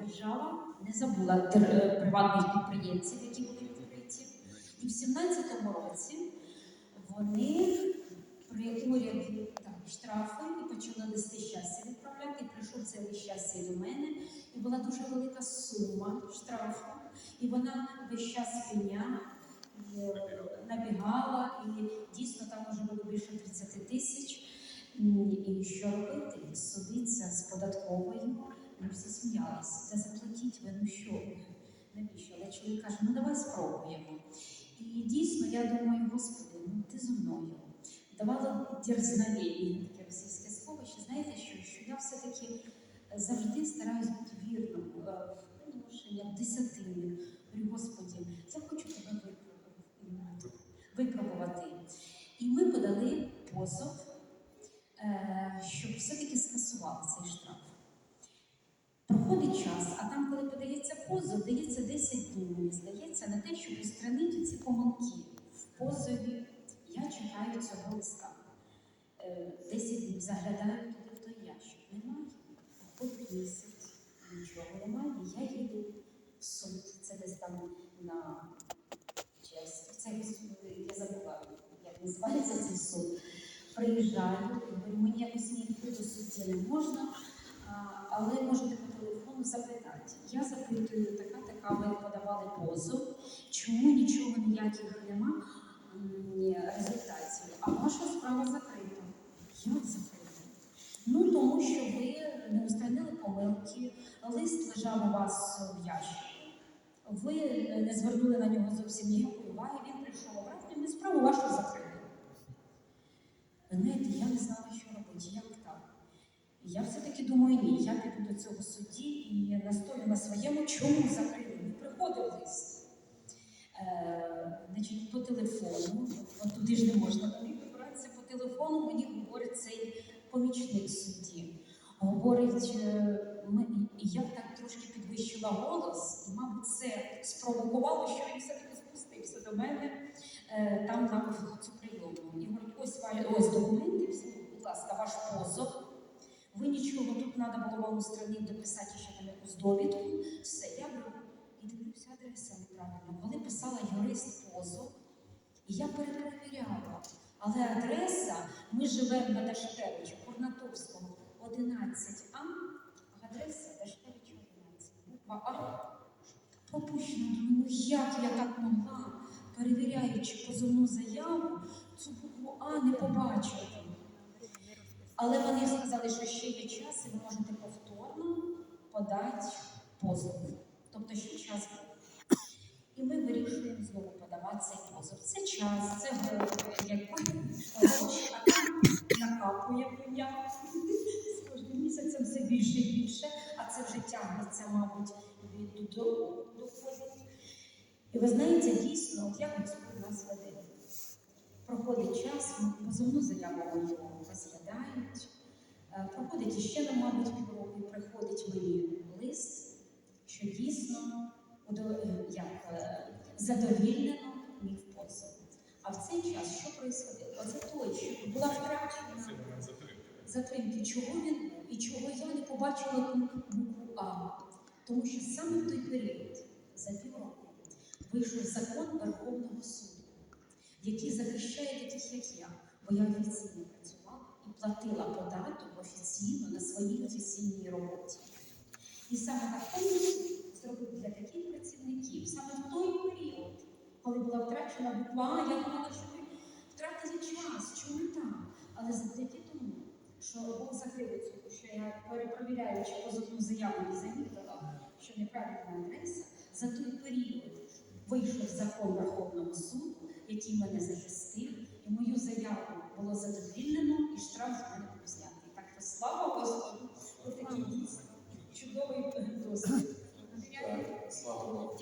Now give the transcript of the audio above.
держава не забула е, приватних підприємців, які були відкриті. І в 17-му році вони при уряді штрафи і почали листи щастя відправляти. І прийшов цей лист щастя до мене, і була дуже велика сума штрафу. І вона весь час пеня е, набігала, і дійсно там вже було більше 30 тисяч. І що робити? Судиться з податковою. Ми всі сміялися. Та заплатіть ви, ну що? Навіщо? Але чоловік каже, ну давай спробуємо. І дійсно, я думаю, Господи, ну ти зо мною. Давала дерзновення, таке російське слово, що знаєте, що, що я все-таки завжди стараюсь бути вірним е, в приношеннях, десятини. Говорю, Господі, я хочу тебе випробувати. І ми подали позов, е, щоб все-таки скасували цей штраф. Проходить час, а там, коли подається позов, дається 10 днів, мені здається, на те, щоб устранити ці помилки в позові. Я чекаю цього листа. Е, 10 днів заглядаю туди в той ящик. Немає. Проходить місяць, нічого немає. Я їду в суд. Це десь там на честь. Це я забула, як називається цей суд. Приїжджаю, мені якось ні до судді не можна. Але по телефону запитати. Я запитую, така така ви подавали позов, чому нічого ніяких нема результатів, а ваша справа закрита. Як закрита? Ну тому що ви не устранили помилки, лист лежав у вас в ящику. Ви не звернули на нього зовсім ніякої уваги, він прийшов обратно, і ми справу вашу закрили. Ви знаєте, я не знала, що робити, як так. І Я все-таки думаю, ні, я піду до цього судді і настою на своєму, чому закрили. Не приходив лист. Е, значить, по телефону, от туди ж не можна там вибиратися по телефону, мені говорить цей помічник судді. Говорить, е, я так трошки підвищила голос, і, мабуть, це спровокувало, що він все-таки спустився до мене е, там на цю прийому. І говорить, ось, ось документи, всі, будь ласка, ваш. Ви нічого, тут треба було вам у страні дописати ще там якусь довідку. Все, я беру і дивлюся, адреса неправильно. Коли писала юрист позов, і я перепровіряла. Але адреса, ми живемо на Дашкевича, Курнатовського, 11А, а адреса Дашкевича 11. Буква А. Пропущено, думаю, ну як я так могла, перевіряючи позовну заяву, цю букву А не побачити. Але вони сказали, що ще є час, і ви можете повторно подати позов. Тобто ще час був. І ми вирішуємо знову подавати цей позов. Це час, це гроші, а накапує пеня. З кожним місяцем все більше і більше, а це вже тягнеться, мабуть, від до доходить. І ви знаєте, дійсно, як Господь нас веде. Проходить час, ми позовну заяву мою розглядають. Е, Проходить іще, ну, мабуть, півроку, приходить мені лист, що дійсно е, як, е, задовільнено мій позов. А в цей час що происходило? Оце той, що була втрачена затримки. чого він і чого я не побачила букву А. Тому що саме в той період, за півроку, вийшов закон Верховного суду, який захищає таких, як я, бо я офіційно працювала платила податок офіційно на своїй офіційній роботі. І саме суд зробив для таких працівників саме в той період, коли була втрачена буква я думала, що ви втратили час, чому так? Але завдяки тому, що Бог закрив цю, що я перепровіряючи позовну заяву і замітила, що неправильна адреса, за той період вийшов закон Верховного суду, який мене захистив, і мою заяву було задовільнено, і штраф не був знятий. Так то слава Господу, за такий чудовий досвід. Слава Богу.